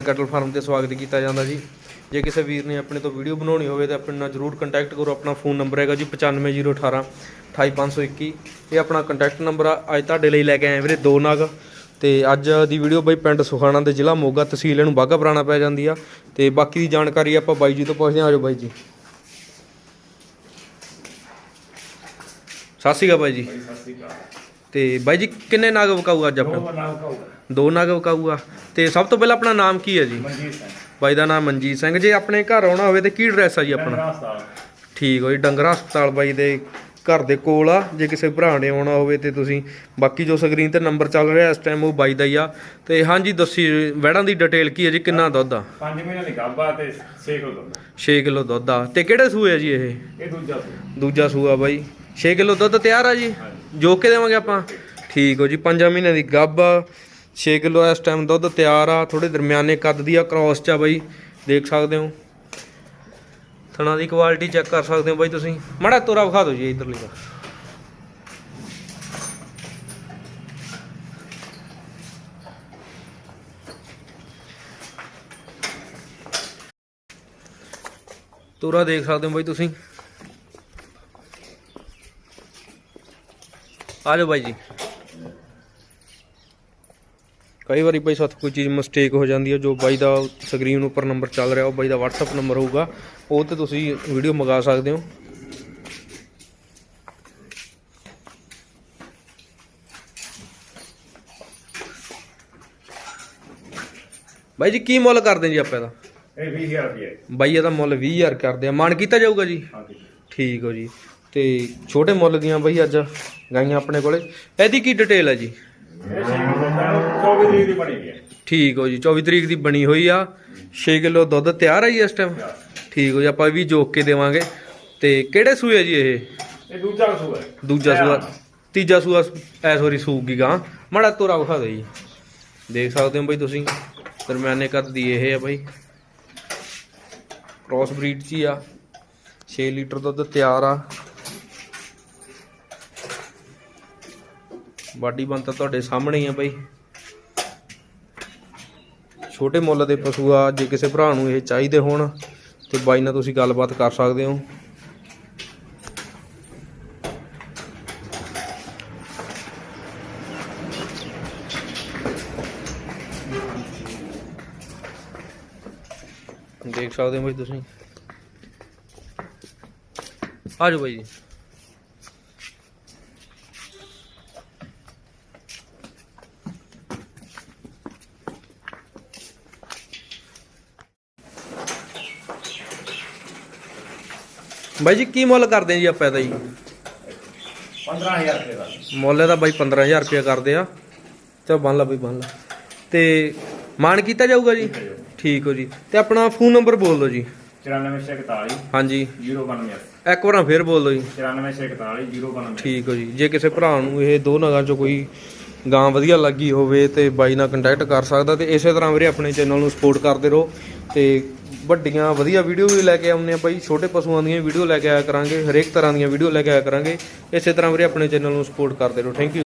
ਕਟਲ ਫਾਰਮ ਤੇ ਸਵਾਗਤ ਕੀਤਾ ਜਾਂਦਾ ਜੀ। ਜੇ ਕਿਸੇ ਵੀਰ ਨੇ ਆਪਣੇ ਤੋਂ ਵੀਡੀਓ ਬਣਾਉਣੀ ਹੋਵੇ ਤਾਂ ਆਪਣੇ ਨਾਲ ਜਰੂਰ ਕੰਟੈਕਟ ਕਰੋ। ਆਪਣਾ ਫੋਨ ਨੰਬਰ ਹੈਗਾ ਜੀ 95018 28521 ਇਹ ਆਪਣਾ ਕੰਟੈਕਟ ਨੰਬਰ ਆ। ਅੱਜ ਤੁਹਾਡੇ ਲਈ ਲੈ ਕੇ ਆਏ ਵੀਰੇ ਦੋ ਨਗ। ਤੇ ਅੱਜ ਦੀ ਵੀਡੀਓ ਬਈ ਪਿੰਡ ਸੁਖਾਣਾ ਦੇ ਜ਼ਿਲ੍ਹਾ ਮੋਗਾ ਤਹਿਸੀਲ ਨੂੰ ਬਾਗਾ ਪੁਰਾਣਾ ਪੈ ਜਾਂਦੀ ਆ। ਤੇ ਬਾਕੀ ਦੀ ਜਾਣਕਾਰੀ ਆਪਾਂ ਬਾਈ ਜੀ ਤੋਂ ਪੁੱਛਦੇ ਹਾਂ। ਆਜੋ ਬਾਈ ਜੀ। ਸਤਿ ਸ਼੍ਰੀ ਅਕਾਲ ਬਾਈ ਜੀ। ਸਤਿ ਸ਼੍ਰੀ ਅਕਾਲ। ਤੇ ਬਾਈ ਜੀ ਕਿੰਨੇ ਨਗ ਵਿਕਾਊ ਅੱਜ ਆਪਣਾ? ਦੋ ਨਗ ਵਿਕਾਊ ਆ। ਤੇ ਸਭ ਤੋਂ ਪਹਿਲਾਂ ਆਪਣਾ ਨਾਮ ਕੀ ਹੈ ਜੀ? ਮਨਜੀਤ ਸਿੰਘ। ਬਾਈ ਦਾ ਨਾਮ ਮਨਜੀਤ ਸਿੰਘ। ਜੇ ਆਪਣੇ ਘਰ ਆਉਣਾ ਹੋਵੇ ਤੇ ਕੀ ਐਡਰੈਸ ਆ ਜੀ ਆਪਣਾ? ਡੰਗਰਾ ਠੀਕ ਹੋ ਜੀ ਡੰਗਰਾ ਹਸਪਤਾਲ ਬਾਈ ਦੇ ਘਰ ਦੇ ਕੋਲ ਆ। ਜੇ ਕਿਸੇ ਭਰਾ ਨੇ ਆਉਣਾ ਹੋਵੇ ਤੇ ਤੁਸੀਂ ਬਾਕੀ ਜੋ ਸਕਰੀਨ ਤੇ ਨੰਬਰ ਚੱਲ ਰਿਹਾ ਇਸ ਟਾਈਮ ਉਹ ਬਾਈ ਦਾ ਹੀ ਆ। ਤੇ ਹਾਂਜੀ ਦੱਸੀ ਵੈੜਾਂ ਦੀ ਡਿਟੇਲ ਕੀ ਹੈ ਜੀ? ਕਿੰਨਾ ਦੁੱਧ ਆ? 5 ਮਹੀਨੇ ਦੀ ਗੱਭਾ ਤੇ 6 ਕਿਲੋ ਦੁੱਧ 6 ਕਿਲੋ ਦੁੱਧ ਆ। ਤੇ ਕਿਹੜੇ ਸੂਏ ਆ ਜੀ ਇਹ? ਇਹ ਦੂਜਾ ਸੂ ਦੂਜਾ ਸੂਆ ਬਾਈ। 6 ਕਿਲੋ ਦੁੱਧ ਤਿਆਰ ਆ ਜੀ? ਜੋ ਕੇ ਦੇਵਾਂਗੇ ਆਪਾਂ। ਠੀਕ ਹੋ ਜੀ 5 ਮਹੀਨੇ ਦੀ ਗੱਭ ਆ। 6 ਕਿਲੋ ਇਸ ਟਾਈਮ ਦੁੱਧ ਤਿਆਰ ਆ। ਥੋੜੇ ਦਰਮਿਆਨੇ ਕੱਦ ਦੀ ਆ ਕ੍ਰਾਸ ਚ ਆ ਬਾਈ। ਦੇਖ ਸਕਦੇ ਹੋ। ਥਣਾ ਦੀ ਕੁਆਲਿਟੀ ਚੈੱਕ ਕਰ ਸਕਦੇ ਹੋ ਬਾਈ ਤੁਸੀਂ। ਮਾੜਾ ਤੋਰਾ ਵਿਖਾ ਦਿਓ ਜੀ, ਇਧਰਲੀ ਦਾ ਤੋਰਾ ਦੇਖ ਸਕਦੇ ਹੋ ਬਾਈ ਤੁਸੀਂ। ਆ ਜਾਓ ਬਾਈ ਜੀ। ਕਈ ਵਾਰੀ ਬਾਈ ਸਾਥ ਕੋਈ ਚੀਜ਼ ਮਿਸਟੇਕ ਹੋ ਜਾਂਦੀ ਹੈ ਜੋ ਬਾਈ ਦਾ ਸਕਰੀਨ ਉੱਪਰ ਨੰਬਰ ਚੱਲ ਰਿਹਾ ਉਹ ਬਾਈ ਦਾ WhatsApp ਨੰਬਰ ਹੋਊਗਾ ਉਹ ਤੇ ਤੁਸੀਂ ਵੀਡੀਓ ਮੰਗਾ ਸਕਦੇ ਹੋ। ਬਾਈ ਜੀ ਕੀ ਮੁੱਲ ਕਰਦੇ ਜੀ ਆਪਾਂ ਇਹਦਾ? ਇਹ 20000 ਰੁਪਏ ਬਾਈ ਇਹਦਾ ਮੁੱਲ 20000 ਕਰਦੇ ਆ। ਮਾਨ ਕੀਤਾ ਜਾਊਗਾ ਜੀ? ਹਾਂਜੀ। ਠੀਕ ਹੋ ਜੀ। ਤੇ ਛੋਟੇ ਮੁੱਲ ਦੀਆਂ ਬਈ ਅੱਜ ਗਾਈਆਂ ਆਪਣੇ ਕੋਲੇ। ਇਹਦੀ ਕੀ ਡਿਟੇਲ ਹੈ ਜੀ? ਇਹ 6 ਕਿਲੋ 24 ਤਰੀਕ ਦੀ ਬਣੀ ਹੋਈ ਹੈ ਠੀਕ ਹੋ ਜੀ 24 ਤਰੀਕ ਦੀ ਬਣੀ ਹੋਈ ਆ। 6 ਕਿਲੋ ਦੁੱਧ ਤਿਆਰ ਹੈ ਜੀ ਇਸ ਟਾਈਮ ਠੀਕ ਹੋ ਜੀ ਆਪਾਂ ਇਹ ਵੀ ਜੋਕ ਕੇ ਦੇਵਾਂਗੇ। ਤੇ ਕਿਹੜੇ ਸੂਏ ਆ ਜੀ ਇਹ? ਇਹ ਦੂਜਾ ਹੈ। ਸੂਆ। ਤੀਜਾ ਸੂਆ ਐ ਸੋਰੀ ਸੂਗੀ ਗਾਂ। ਮਾੜਾ ਤੋਰਾ ਵਿਖਾ ਦਿਓ ਜੀ। ਦੇਖ ਸਕਦੇ ਹੋ ਬਈ ਤੁਸੀਂ ਦਰਮਿਆਨੇ ਕੱਦ ਦੀ ਇਹ ਹੈ ਬਈ। ਕ੍ਰਾਸ ਬਰੀਡ ਚ ਹੀ ਆ। 6 ਲੀਟਰ ਦੁੱਧ ਤਿਆਰ ਆ। ਬਾਡੀ ਬੰਦ ਤਾਂ ਤੁਹਾਡੇ ਸਾਹਮਣੇ ਹੀ ਆ ਬਾਈ। ਛੋਟੇ ਮੁੱਲ ਦੇ ਪਸ਼ੂ ਆ, ਜੇ ਕਿਸੇ ਭਰਾ ਨੂੰ ਇਹ ਚਾਹੀਦੇ ਹੋਣ, ਤੇ ਬਾਈ ਨਾਲ ਤੁਸੀਂ ਗੱਲਬਾਤ ਕਰ ਸਕਦੇ ਹੋ। ਦੇਖ ਸਕਦੇ ਹੋ ਬਾਈ ਤੁਸੀਂ। ਆ ਜਾਓ ਬਾਈ ਜੀ। ਬਾਈ ਜੀ ਕੀ ਮੁੱਲ ਕਰਦੇ ਜੀ ਆਪਾਂ ਇਹਦਾ ਜੀ? 15000 ਰੁਪਏ ਦਾ। ਮੁੱਲ ਇਹਦਾ ਬਾਈ 15000 ਰੁਪਏ ਕਰਦੇ ਆ। ਤੇ ਬੰਨ ਲਾ ਬਈ ਬੰਨ ਲਾ। ਤੇ ਮਾਨ ਕੀਤਾ ਜਾਊਗਾ ਜੀ? ਠੀਕ ਹੋ ਜੀ। ਤੇ ਆਪਣਾ ਫੋਨ ਨੰਬਰ ਬੋਲ ਦਿਓ ਜੀ। 9441 ਹਾਂਜੀ। 092 ਇੱਕ ਵਾਰ ਫੇਰ ਬੋਲ ਦਿਓ ਜੀ। 9441 092 ਠੀਕ ਹੋ ਜੀ। ਜੇ ਕਿਸੇ ਭਰਾ ਨੂੰ ਇਹ ਦੋ ਨਗਾਂ ਚੋਂ ਕੋਈ ਗਾਂ ਵਧੀਆ ਲੱਗੀ ਹੋਵੇ ਤੇ ਬਾਈ ਨਾਲ ਕੰਟੈਕਟ ਕਰ ਸਕਦਾ ਤੇ ਇਸੇ ਤਰ੍ਹਾਂ ਵੀਰੇ ਆਪਣੇ ਚੈਨਲ ਨੂੰ ਸਪੋਰਟ ਕਰਦੇ ਰਹੋ। ਤੇ ਵੱਡੀਆਂ ਵਧੀਆ ਵੀਡੀਓ ਵੀ ਲੈ ਕੇ ਆਉਂਦੇ ਆ ਬਾਈ। ਛੋਟੇ ਪਸ਼ੂਆਂ ਦੀਆਂ ਵੀਡੀਓ ਲੈ ਕੇ ਆਇਆ ਕਰਾਂਗੇ, ਹਰੇਕ ਤਰ੍ਹਾਂ ਦੀਆਂ ਵੀਡੀਓ ਲੈ ਕੇ ਆਇਆ ਕਰਾਂਗੇ। ਇਸੇ ਤਰ੍ਹਾਂ ਵੀਰੇ ਆਪਣੇ ਚੈਨਲ ਨੂੰ ਸਪੋਰਟ ਕਰਦੇ ਰਹੋ। Thank you